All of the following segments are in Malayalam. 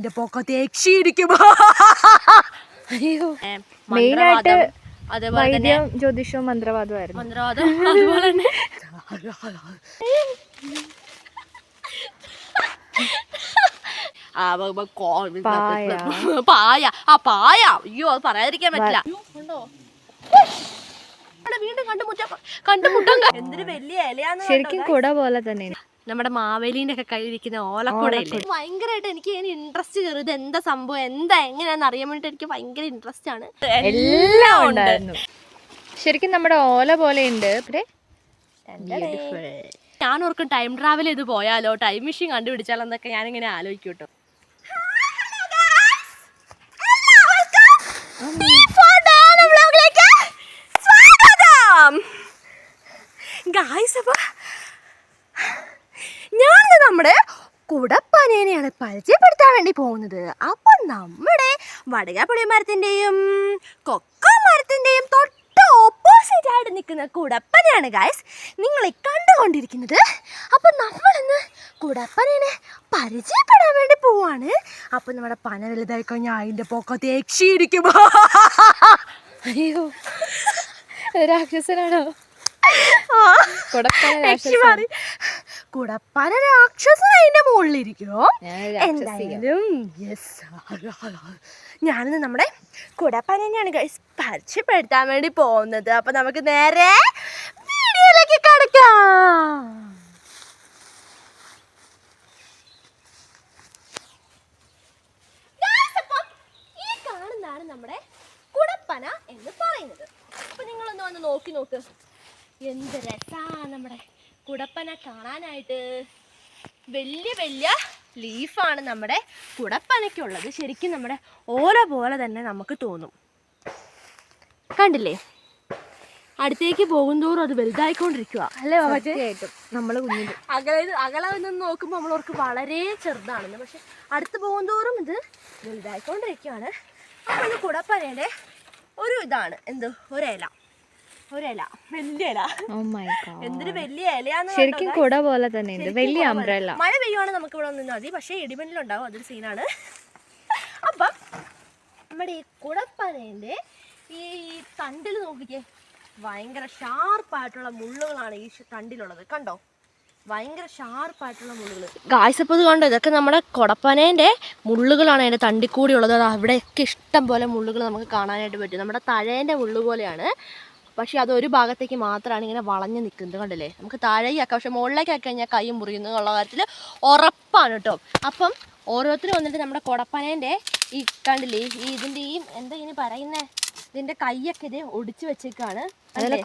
അതിന്റെ പൊക്കത്തെ യക്ഷിയിരിക്കും അയ്യോ. മെയിനായിട്ട് അതേപോലെ വൈദ്യം ജ്യോതിഷവും മന്ത്രവാദമായിരുന്നു മന്ത്രവാദം. അതുപോലെ തന്നെ. പായ. ആ പായ. അയ്യോ അത് പറയാതിരിക്കാൻ പറ്റില്ല. വീണ്ടും കണ്ടുമുട്ട കണ്ടുമുട്ടാൻ എന്തൊരു വലിയ ഇലയാന്ന് ശരിക്കും കുട പോലെ തന്നെ. നമ്മുടെ മാവേലിന്റെ ഒക്കെ കയ്യിലിരിക്കുന്ന ഓലക്കുടയില്ലേ? ഭയങ്കരമായിട്ട് എനിക്ക് ഇങ്ങനെ ഇൻട്രസ്റ്റ് കയറി ഇത് എന്താ സംഭവം? എന്താ? എങ്ങനെയാന്ന് അറിയാൻ വേണ്ടിട്ട് എനിക്ക് ഭയങ്കര ഇൻട്രസ്റ്റ് ആണ്. എല്ലാം ഉണ്ടായിരുന്നു. ശരിക്കും നമ്മുടെ ഓല പോലെ ഉണ്ട്. ഞാൻ ഓർക്കും ടൈം ട്രാവൽ ചെയ്ത് പോയാലോ? ടൈം മെഷീൻ കണ്ടുപിടിച്ചാലോ എന്നൊക്കെ ഞാനിങ്ങനെ ആലോചിക്കും കേട്ടോ ഗായ്സ് അപ്പൊ ഞാൻ നമ്മുടെ കുടപ്പനേനെയാണ് പരിചയപ്പെടുത്താൻ വേണ്ടി പോകുന്നത്. അപ്പൊ നമ്മുടെ വടകാപ്പുളി മരത്തിന്റെയും കൊക്ക മരത്തിന്റെയും തൊട്ട് ഓപ്പോസിറ്റ് ആയിട്ട് നിൽക്കുന്ന കുടപ്പനയാണ് ഗായ്സ് നിങ്ങളെ കണ്ടുകൊണ്ടിരിക്കുന്നത്. അപ്പൊ നമ്മളിന്ന് കുടപ്പനേനെ പരിചയപ്പെടാൻ വേണ്ടി പോവാണ്. അപ്പൊ നമ്മുടെ പന വലുതായി കഴിഞ്ഞാൽ അതിന്റെ പൊക്കത്തെ യക്ഷിയിരിക്കും അയ്യോ രാക്ഷസനാണോ? കുടപ്പന കുടപ്പന രാക്ഷസൻ അതിന്റെ മുകളിലിരിക്കുമോ. എന്തായാലും യെസ് ഞാനിന്ന് നമ്മുടെ കുടപ്പാന തന്നെയാണ് guys. പരിചയപ്പെടുത്താൻ വേണ്ടി പോകുന്നത്. അപ്പൊ നമുക്ക് നേരെ വീഡിയോയിലേക്ക് കടക്കാം. നമ്മുടെ കുടപ്പന എന്ന് പറയുന്നത്. അപ്പൊ നിങ്ങളൊന്ന് വന്ന് നോക്കി നോക്ക്. എന്ത് രസാ നമ്മുടെ കുടപ്പന കാണാനായിട്ട് വലിയ വലിയ ലീഫാണ് നമ്മുടെ കുടപ്പനയ്ക്കുള്ളത്. ശരിക്കും നമ്മുടെ ഓല പോലെ തന്നെ നമുക്ക് തോന്നും. കണ്ടില്ലേ? അടുത്തേക്ക് പോകുന്തോറും അത് വലുതായിക്കൊണ്ടിരിക്കുക അല്ലേ ആയിട്ടും നമ്മൾ കുഞ്ഞിത് അകലെ അകലെ നിന്ന് നോക്കുമ്പോൾ നമ്മൾ ഓർക്ക് വളരെ ചെറുതാണെന്ന്. പക്ഷെ അടുത്ത് പോകുന്തോറും ഇത് വലുതായിക്കൊണ്ടിരിക്കുകയാണ് അപ്പോൾ ഇത് കുടപ്പനയുടെ ഒരു ഇതാണ്. എന്ത്? ഒരില ഒരില. വലിയ ഇല. എന്തൊരു ഇലയാന്ന് ശരിക്കും കുട പോലെ തന്നെ ഉണ്ട്. വലിയ. അംബ്രല്ല മഴ പെയ്യുവാണെങ്കിൽ നമുക്ക് ഇവിടെ നിന്നാൽ മതി. പക്ഷേ ഇടിമിന്നലുണ്ടാവും. അതൊരു സീനാണ് അപ്പം നമ്മുടെ ഈ കുടപ്പനേന്റെ ഈ തണ്ടിൽ നോക്കിക്കേ ഭയങ്കര ഷാർപ്പായിട്ടുള്ള മുള്ളുകളാണ് ഈ തണ്ടിലുള്ളത്. കണ്ടോ? ഭയങ്കര ഷാർപ്പായിട്ടുള്ള മുള്ളുകൾ ഗായ്സപ്പത് കണ്ടോ? ഇതൊക്കെ നമ്മുടെ കൊടപ്പനേന്റെ മുള്ളുകളാണ് അതിന്റെ തണ്ടിക്കൂടി ഉള്ളത്. അവിടെയൊക്കെ ഇഷ്ടം പോലെ മുള്ളുകൾ നമുക്ക് കാണാനായിട്ട് പറ്റും. നമ്മുടെ തഴേന്റെ മുള്ളു പോലെയാണ്. പക്ഷേ അത് ഒരു ഭാഗത്തേക്ക് മാത്രമാണ് ഇങ്ങനെ വളഞ്ഞ് നിൽക്കുന്നത് കണ്ടല്ലേ? നമുക്ക് താഴേക്കാക്കാം. പക്ഷെ മുകളിലേക്ക് ആക്കി കഴിഞ്ഞാൽ കൈ മുറിയുന്നു എന്നുള്ള കാര്യത്തിൽ ഉറപ്പാണ് കേട്ടോ. അപ്പം ഓരോരുത്തരും വന്നിട്ട് നമ്മുടെ കുടപ്പനേന്റെ ഈ കണ്ടില്ലേ ഈ ഇതിന്റെ ഈ എന്താ ഇനി പറയുന്നേ? ഇതിന്റെ കൈയൊക്കെ ഇത് ഒടിച്ചു വെച്ചേക്കാണ്.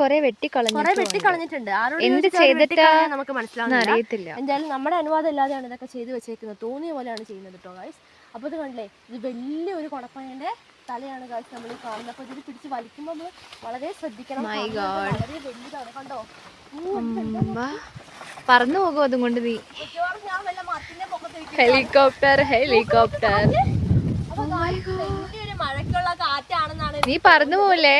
കൊറേ വെട്ടിക്കളഞ്ഞു കുറെ വെട്ടിക്കളഞ്ഞിട്ടുണ്ട് ആരോട് എന്ത് ചെയ്തിട്ടാ നമുക്ക് മനസ്സിലാവുന്നില്ല. അറിയത്തില്ല എന്തായാലും നമ്മുടെ അനുവാദം ഇല്ലാതെയാണ് ഇതൊക്കെ ചെയ്തു വെച്ചേക്കുന്നത്. തോന്നിയ പോലെയാണ് ചെയ്യുന്നത് കേട്ടോ ഗൈസ് അപ്പോൾ ഇത് കണ്ടില്ലേ ഇത് വലിയൊരു കുടപ്പനേന്റെ തലയാണ് കാഴ്ച നമ്മൾ കാണുന്നത്. അപ്പോൾ ഇതിൽ പിടിച്ച് വലിക്കുമ്പോൾ നമ്മൾ വളരെ ശ്രദ്ധിക്കണം. വളരെ വലുതാണ് കണ്ടോ? പറന്നു പോകും അതും കൊണ്ട് നീ. ഹെലികോപ്റ്റർ ഹെലികോപ്റ്റർ guys, വലിയൊരു മഴയ്ക്കുള്ള കാറ്റാണെന്നാണ് നീ പറന്നു പോലേ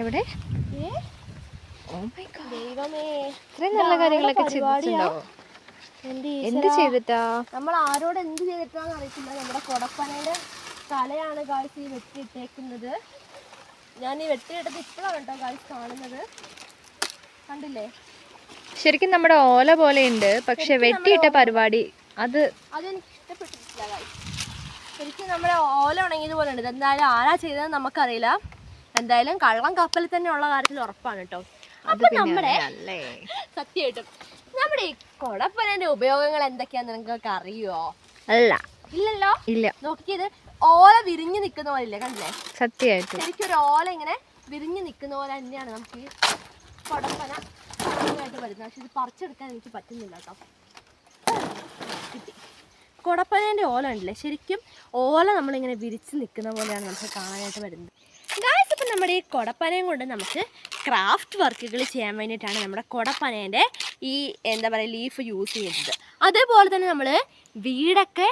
എവിടെ? ഗോഡ് ദൈവമേ. ഇത്രയും നല്ല കാര്യങ്ങളൊക്കെ ചെയ്തിട്ടുണ്ടോ? എന്ത് ചെയ്തിട്ടാ? നമ്മൾ ആരോട് എന്ത് ചെയ്തിട്ടാന്ന് അറിയത്തില്ല. നമ്മുടെ കൊടപ്പനയുടെ തലയാണ് കാഴ്ച ഈ വെട്ടിയിട്ടേക്കുന്നത് ഞാൻ ഈ വെട്ടിയിട്ടത് ഇപ്പോഴാണ് കേട്ടോ കാഴ്ച കാണുന്നത്. കണ്ടില്ലേ? ശരിക്കും നമ്മുടെ ഓല പോലെ ഉണ്ട് പക്ഷെ വെട്ടിയിട്ട പരിപാടി അത് അതെനിക്ക് ഇഷ്ടപ്പെട്ടിട്ടില്ല ശരിക്കും നമ്മുടെ ഓല ഉണങ്ങിയത് പോലെ ഉണ്ട് എന്തായാലും ആരാ ചെയ്തതെന്ന് നമുക്കറിയില്ല. എന്തായാലും കള്ളം കപ്പലിൽ തന്നെ ഉള്ള കാര്യത്തിൽ ഉറപ്പാണ് കേട്ടോ. അത് അപ്പൊ നമ്മുടെ സത്യമായിട്ടും നമ്മുടെ ഈ കൊടപ്പനന്റെ ഉപയോഗങ്ങൾ എന്തൊക്കെയാന്ന് നിങ്ങൾക്ക് അറിയോ അല്ല. ഇല്ലല്ലോ? ഇല്ല. നോക്കിയത് ഓല വിരിഞ്ഞു നിൽക്കുന്ന പോലെ ഇല്ലേ കണ്ടില്ലേ? സത്യമായിട്ട്. ശരിക്കും ഒരു ഓല ഇങ്ങനെ വിരിഞ്ഞു നിൽക്കുന്ന പോലെ തന്നെയാണ് നമുക്ക് ഈ കൊടപ്പന ആയിട്ട് വരുന്നത്. പക്ഷെ ഇത് പറിച്ചെടുക്കാൻ എനിക്ക് പറ്റുന്നില്ല കേട്ടോ. കിട്ടി. കൊടപ്പനേന്റെ ഓല ഉണ്ടല്ലേ ശരിക്കും ഓല നമ്മളിങ്ങനെ വിരിച്ച് നിൽക്കുന്ന പോലെയാണ് നമുക്ക് കാണാനായിട്ട് വരുന്നത്. ഗായ്സ് ഇപ്പം നമ്മുടെ ഈ കൊടപ്പനയും കൊണ്ട് നമുക്ക് ക്രാഫ്റ്റ് വർക്കുകൾ ചെയ്യാൻ വേണ്ടിയിട്ടാണ് നമ്മുടെ കൊടപ്പനേന്റെ ഈ എന്താ പറയുക ലീഫ് യൂസ് ചെയ്യുന്നത് അതേപോലെ തന്നെ നമ്മൾ വീടൊക്കെ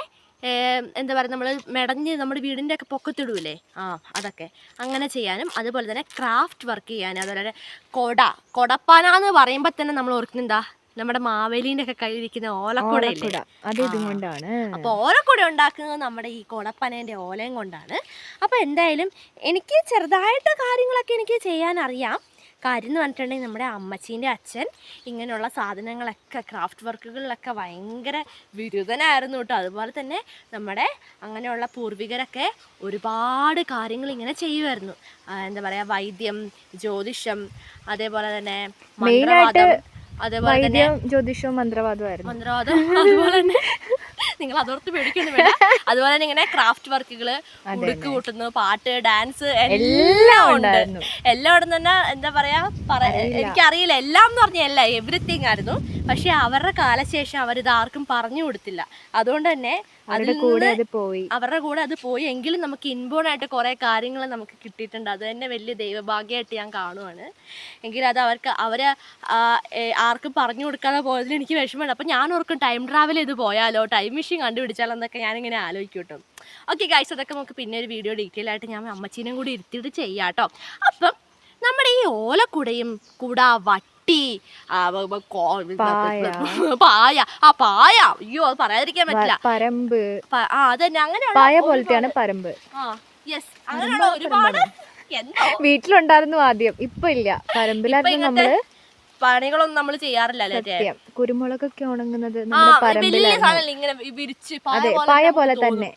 എന്താ പറയുക നമ്മൾ മെടഞ്ഞ് നമ്മുടെ വീടിന്റെ ഒക്കെ പൊക്കത്തിടൂലേ? ആ അതൊക്കെ. അങ്ങനെ ചെയ്യാനും അതുപോലെ തന്നെ ക്രാഫ്റ്റ് വർക്ക് ചെയ്യാനും അതുപോലെ കൊട. കൊടപ്പാന എന്ന് പറയുമ്പോൾ തന്നെ നമ്മൾ ഓർക്കുന്നുണ്ടാ എന്താ? നമ്മുടെ മാവേലിന്റെ ഒക്കെ കയ്യിലിരിക്കുന്ന ഓലക്കുടയില്ലേ? ഓലക്കുട. അത് കൊണ്ടാണ് അപ്പോൾ ഓലക്കുട ഉണ്ടാക്കുന്നത് നമ്മുടെ ഈ കുടപ്പനേന്റെ ഓലയും കൊണ്ടാണ്. അപ്പോൾ എന്തായാലും എനിക്ക് ചെറുതായിട്ട് കാര്യങ്ങളൊക്കെ എനിക്ക് ചെയ്യാൻ അറിയാം കാര്യം എന്ന് പറഞ്ഞിട്ടുണ്ടെങ്കിൽ നമ്മുടെ അമ്മച്ചീന്റെ അച്ഛൻ ഇങ്ങനെയുള്ള സാധനങ്ങളൊക്കെ ക്രാഫ്റ്റ് വർക്കുകളിലൊക്കെ ഭയങ്കര ബിരുദനായിരുന്നു കേട്ടോ. അതുപോലെ തന്നെ നമ്മുടെ അങ്ങനെയുള്ള പൂർവികരൊക്കെ ഒരുപാട് കാര്യങ്ങൾ ഇങ്ങനെ ചെയ്യുമായിരുന്നു. എന്താ പറയുക വൈദ്യം ജ്യോതിഷം അതേപോലെ തന്നെ മന്ത്രവാദം അതേപോലെ തന്നെ ജ്യോതിഷവും മന്ത്രവാദമായിരുന്നു മന്ത്രവാദം അതുപോലെ തന്നെ നിങ്ങൾ അതോർത്ത് പേടിക്കുന്നു വേണ്ട. അതുപോലെ തന്നെ ഇങ്ങനെ ക്രാഫ്റ്റ് വർക്കുകൾ ഉടുക്ക് കൂട്ടുന്നു പാട്ട് ഡാൻസ് എല്ലാം ഉണ്ട്. എല്ലാം ഉണ്ടെന്ന് തന്നെ എന്താ പറയാ പറ- എനിക്കറിയില്ല. എല്ലാം എന്ന് പറഞ്ഞാൽ അല്ല എവറിത്തിങ് ആയിരുന്നു. പക്ഷെ അവരുടെ കാലശേഷം അവരിത് ആർക്കും പറഞ്ഞു കൊടുത്തില്ല. അതുകൊണ്ട് തന്നെ അതിൽ അവരുടെ കൂടെ അത് പോയി. അവരുടെ കൂടെ അത് പോയി. എങ്കിലും നമുക്ക് ഇൻബോൺ ആയിട്ട് കുറെ കാര്യങ്ങൾ നമുക്ക് കിട്ടിയിട്ടുണ്ട്. അത് തന്നെ വലിയ ദൈവഭാഗ്യമായിട്ട് ഞാൻ കാണുവാണ്. എങ്കിലും അത് അവർക്ക് അവർ ആർക്കും പറഞ്ഞു കൊടുക്കാതെ പോയതിൽ എനിക്ക് വിഷമമുണ്ട്. അപ്പം ഞാൻ ഓർക്കും ടൈം ട്രാവൽ ചെയ്ത് പോയാലോ? ടൈം മെഷീൻ കണ്ടുപിടിച്ചാൽ എന്നൊക്കെ ഞാനിങ്ങനെ ആലോചിക്കും കേട്ടോ ഓക്കെ ഗൈസ് അതൊക്കെ നമുക്ക് പിന്നെ ഒരു വീഡിയോ ഡീറ്റെയിൽ ആയിട്ട് ഞാൻ അമ്മച്ചീനെയും കൂടി ഇരുത്തിയിട്ട് ചെയ്യാം കേട്ടോ അപ്പം നമ്മുടെ ഈ ഓലക്കുടയും കൂട വട്ടി പായ. ആ പായ. അയ്യോ അത് പറയാതിരിക്കാൻ പറ്റില്ല. പരമ്പ്. ആ അതന്നെ. അങ്ങനെ പായ പോലത്തെയാണ് പരമ്പ്. ആ യെസ് അങ്ങനെയുള്ള ഒരുപാട് വീട്ടിലുണ്ടായിരുന്നു ആദ്യം. ഇപ്പൊ ഇല്ല. പരമ്പിലായിരുന്നു നമ്മൾ. പണികളൊന്നും നമ്മൾ ചെയ്യാറില്ല? സത്യം. കുരുമുളകൊക്കെ ഉണങ്ങുന്നത് നമ്മുടെ ഇങ്ങനെ വിരിച്ച് പായ അതെ പോലെ പായ പോലെ തന്നെ.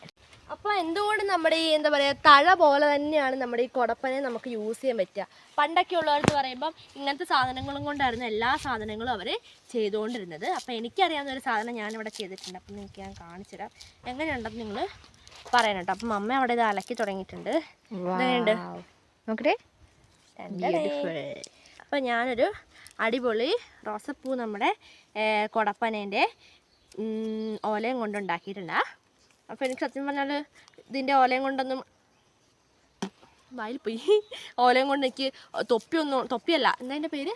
അപ്പൊ എന്തുകൊണ്ട് നമ്മുടെ ഈ എന്താ പറയാ തഴ പോലെ തന്നെയാണ് നമ്മുടെ ഈ കൊടപ്പനെ നമുക്ക് യൂസ് ചെയ്യാൻ പറ്റുക? പണ്ടൊക്കെ ഉള്ളവർക്ക് പറയുമ്പം ഇങ്ങനത്തെ സാധനങ്ങളും കൊണ്ടായിരുന്നു എല്ലാ സാധനങ്ങളും അവർ ചെയ്തുകൊണ്ടിരുന്നത്. അപ്പൊ എനിക്കറിയാവുന്ന ഒരു സാധനം ഞാൻ ഇവിടെ ചെയ്തിട്ടുണ്ട്. അപ്പം നിങ്ങൾക്ക് ഞാൻ കാണിച്ചുതരാം എങ്ങനെയുണ്ടെന്ന് നിങ്ങൾ പറയണം കേട്ടോ. അപ്പം അമ്മ അവിടെ ഇത് അലക്കി തുടങ്ങിയിട്ടുണ്ട്. നോക്കട്ടെ. അപ്പൊ ഞാനൊരു അടിപൊളി റോസപ്പൂ നമ്മുടെ കൊടപ്പനേന്റെ ഓലയും കൊണ്ടുണ്ടാക്കിയിട്ടുണ്ട്. അപ്പോൾ എനിക്ക് സത്യം പറഞ്ഞാൽ ഇതിന്റെ ഓലയും കൊണ്ടൊന്നും വായിൽ പോയി. ഓലയും കൊണ്ട് എനിക്ക് തൊപ്പിയൊന്നും തൊപ്പിയല്ല. എന്താ പേര്.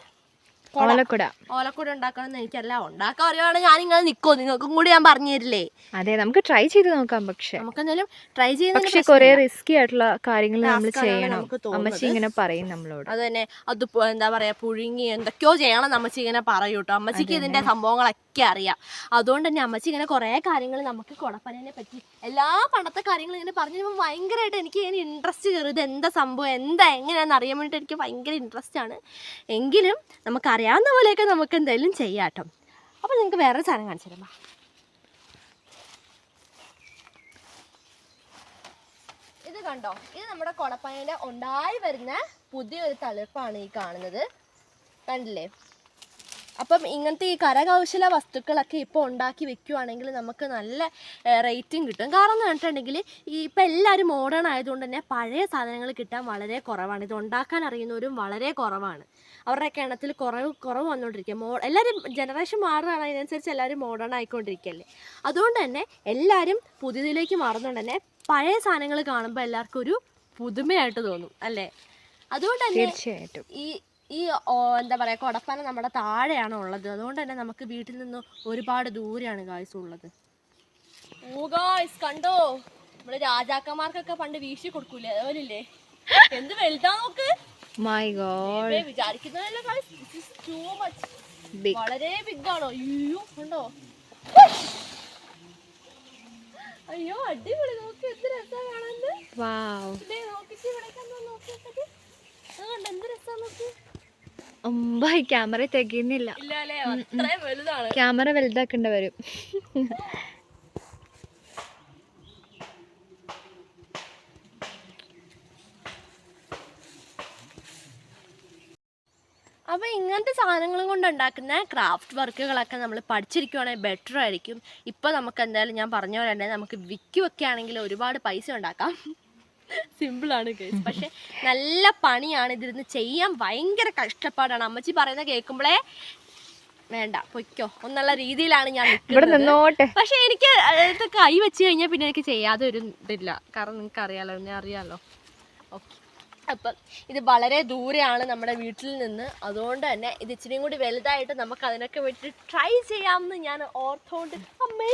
ഓലക്കുട. ഓലക്കുട. ഉണ്ടാക്കണം എന്ന് എനിക്കല്ല. ഉണ്ടാക്കാൻ അറിയുവാണെങ്കിൽ ഇങ്ങനെ നിക്കോ നിങ്ങൾക്കും കൂടി ഞാൻ പറഞ്ഞു തരില്ലേ? അതെ നമുക്ക് ട്രൈ ചെയ്ത് നോക്കാം പക്ഷെ. നമുക്കെന്തായാലും ട്രൈ പക്ഷെ പക്ഷേ കുറെ റിസ്കി ആയിട്ടുള്ള കാര്യങ്ങൾ നമ്മൾ ചെയ്യണം. അമ്മച്ചി ഇങ്ങനെ പറയും നമ്മളോട്. അത് തന്നെ അത് എന്താ പറയാ പുഴുങ്ങി എന്തൊക്കെയോ ചെയ്യണം അമ്മച്ചി ഇങ്ങനെ പറയൂ കേട്ടോ. അമ്മച്ചിക്ക് ഇതിന്റെ സംഭവങ്ങളൊക്കെ അറിയാം. അതുകൊണ്ട് തന്നെ അമ്മച്ചി ഇങ്ങനെ കുറെ കാര്യങ്ങൾ നമുക്ക് കുടപ്പനെ പറ്റി എല്ലാ പണത്തെ കാര്യങ്ങളും ഇങ്ങനെ പറഞ്ഞു ഭയങ്കരമായിട്ട് എനിക്ക് ഇങ്ങനെ ഇൻട്രസ്റ്റ് കയറി. ഇത് എന്താ സംഭവം? എന്താ എങ്ങനെയാണെന്ന് അറിയാൻ വേണ്ടിയിട്ട് എനിക്ക് ഭയങ്കര ഇൻട്രസ്റ്റ് ആണ്. എങ്കിലും നമുക്ക് അറിയാവുന്ന പോലെയൊക്കെ നമുക്ക് എന്തായാലും ചെയ്യാം കേട്ടോ അപ്പോൾ നിങ്ങൾക്ക് വേറെ സാധനം കാണിച്ചു തരാം ഇത് കണ്ടോ? ഇത് നമ്മുടെ കൊടപ്പനയുടെ ഉണ്ടായി വരുന്ന പുതിയൊരു തളിർപ്പാണ് ഈ കാണുന്നത്. കണ്ടില്ലേ? അപ്പം ഇങ്ങനത്തെ ഈ കരകൗശല വസ്തുക്കളൊക്കെ ഇപ്പോൾ ഉണ്ടാക്കി വെക്കുവാണെങ്കിൽ നമുക്ക് നല്ല റേറ്റിംഗ് കിട്ടും. കാരണം എന്ന് പറഞ്ഞിട്ടുണ്ടെങ്കിൽ ഈ ഇപ്പം എല്ലാവരും മോഡേൺ ആയതുകൊണ്ട് തന്നെ പഴയ സാധനങ്ങൾ കിട്ടാൻ വളരെ കുറവാണ്. ഇത് ഉണ്ടാക്കാൻ അറിയുന്നവരും വളരെ കുറവാണ്. അവരുടെ എണ്ണത്തിൽ കുറവ് കുറവ് വന്നുകൊണ്ടിരിക്കുക. മോ എല്ലാവരും ജനറേഷൻ മാറുകയാണ്. അതിനനുസരിച്ച് എല്ലാവരും മോഡേൺ ആയിക്കൊണ്ടിരിക്കുകയല്ലേ. അതുകൊണ്ട് തന്നെ എല്ലാവരും പുതിയതിലേക്ക് മാറുന്നതുകൊണ്ട് തന്നെ പഴയ സാധനങ്ങൾ കാണുമ്പോൾ എല്ലാവർക്കും ഒരു പുതുമയായിട്ട് തോന്നും അല്ലേ? അതുകൊണ്ട് തന്നെ ഈ ഈ എന്താ പറയുക കൊടപ്പന നമ്മുടെ താഴെയാണ് ഉള്ളത്. അതുകൊണ്ട് തന്നെ നമുക്ക് വീട്ടിൽ നിന്ന് ഒരുപാട് ദൂരെയാണ് ഗായ്സ് ഉള്ളത്. ഓ ഗായ്സ് കണ്ടോ? നമ്മൾ രാജാക്കന്മാർക്കൊക്കെ പണ്ട് വീശി കൊടുക്കൂലേ? അതുപോലില്ലേ? എന്ത് വലുതാ നോക്ക്. My god വിചാരിക്കുന്നതല്ല guys this is too much. വളരെ ബിഗ് ആണോ? അയ്യോ കണ്ടോ? അയ്യോ അടിപൊളി. നോക്ക് എന്ത് രസാ കാണാൻ. നോക്കിച്ച് ഇവിടേക്ക് നോക്കി എന്ത് രസാ നോക്ക്? ഒമ്പായി ക്യാമറ തികയുന്നില്ല. ക്യാമറ വലുതാക്കേണ്ട വരും. അപ്പോൾ ഇങ്ങനത്തെ സാധനങ്ങളും കൊണ്ട് ഉണ്ടാക്കുന്ന ക്രാഫ്റ്റ് വർക്കുകളൊക്കെ നമ്മൾ പഠിച്ചിരിക്കുവാണെങ്കിൽ ബെറ്റർ ആയിരിക്കും. ഇപ്പോൾ നമുക്ക് എന്തായാലും ഞാൻ പറഞ്ഞ പോലെ തന്നെ നമുക്ക് വിൽക്കുകയൊക്കെ ആണെങ്കിൽ ഒരുപാട് പൈസ ഉണ്ടാക്കാം. സിമ്പിളാണ് കേസ് പക്ഷെ നല്ല പണിയാണ് ഇതിരുന്ന് ചെയ്യാൻ ഭയങ്കര കഷ്ടപ്പാടാണ്. അമ്മച്ചി പറയുന്നത് കേൾക്കുമ്പോഴേ വേണ്ട പൊയ്ക്കോ. എന്നുള്ള രീതിയിലാണ് ഞാൻ നിന്നോട്ടെ. പക്ഷെ എനിക്ക് ഇത് കൈ വെച്ച് കഴിഞ്ഞാൽ പിന്നെ എനിക്ക് ചെയ്യാതെ ഒരു ഇതില്ല. കാരണം നിങ്ങൾക്ക് അറിയാലോ എന്നെ അറിയാലോ. ഓക്കെ. അപ്പം ഇത് വളരെ ദൂരെയാണ് നമ്മുടെ വീട്ടിൽ നിന്ന്. അതുകൊണ്ട് തന്നെ ഇത് ഇച്ചിരിയും കൂടി വലുതായിട്ട് നമുക്ക് അതിനൊക്കെ വേണ്ടി ട്രൈ ചെയ്യാമെന്ന് ഞാൻ ഓർത്തോണ്ട് അമ്മേ.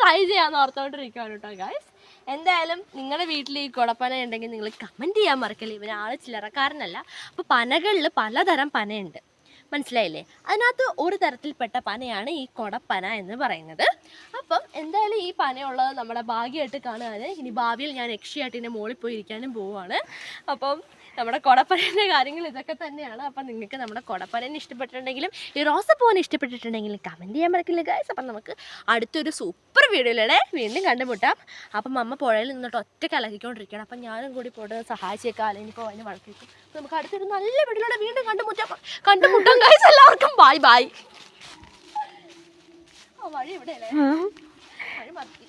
ട്രൈ ചെയ്യാമെന്ന് ഓർത്തോണ്ടിരിക്കുകയാണ് കേട്ടോ ഗായ്സ് എന്തായാലും നിങ്ങളുടെ വീട്ടിൽ ഈ കുടപ്പന ഉണ്ടെങ്കിൽ നിങ്ങൾ കമന്റ് ചെയ്യാൻ മറക്കല്ലേ? ഇവൻ ആൾ ചില്ലറക്കാരനല്ല. അപ്പോൾ പനകളിൽ പലതരം പനയുണ്ട്. മനസ്സിലായില്ലേ? അതിനകത്ത് ഒരു തരത്തിൽപ്പെട്ട പനയാണ് ഈ കൊടപ്പന എന്ന് പറയുന്നത്. അപ്പം എന്തായാലും ഈ പനയുള്ളത് നമ്മുടെ ഭാഗ്യമായിട്ട് കാണുകയാണ്. ഇനി ഭാവിയിൽ ഞാൻ രക്ഷയായിട്ട് ഇതിന്റെ മുകളിൽ പോയിരിക്കാനും പോവുകയാണ്. അപ്പം നമ്മുടെ കൊടപ്പനേന്റെ കാര്യങ്ങൾ ഇതൊക്കെ തന്നെയാണ്. അപ്പം നിങ്ങൾക്ക് നമ്മുടെ കൊടപ്പനനെ ഇഷ്ടപ്പെട്ടിട്ടുണ്ടെങ്കിലും ഈ റോസപ്പൂവിനെ ഇഷ്ടപ്പെട്ടിട്ടുണ്ടെങ്കിലും കമന്റ് ചെയ്യാൻ മറക്കില്ല ഗൈസ് അപ്പം നമുക്ക് അടുത്തൊരു സൂപ്പർ വീഡിയോയിലൂടെ വീണ്ടും കണ്ടുമുട്ടാം. അപ്പം അമ്മ പുഴയിൽ നിന്നിട്ട് ഒറ്റ കലക്കിക്കൊണ്ടിരിക്കുകയാണ് അപ്പം ഞാനും കൂടി പോയിട്ട് സഹായിച്ചേക്കാം അല്ലെങ്കിൽ ഇപ്പോൾ അതിന് വളർത്തിക്കും നമുക്ക് അടുത്തൊരു നല്ല വീഡിയോയിലൂടെ വീണ്ടും കണ്ടുമുട്ടാം. കണ്ടുമുട്ടാം ഗൈസ് എല്ലാവർക്കും ബായ് ബായ് ആ ഇവിടെ അല്ലേ വഴി മറക്കി.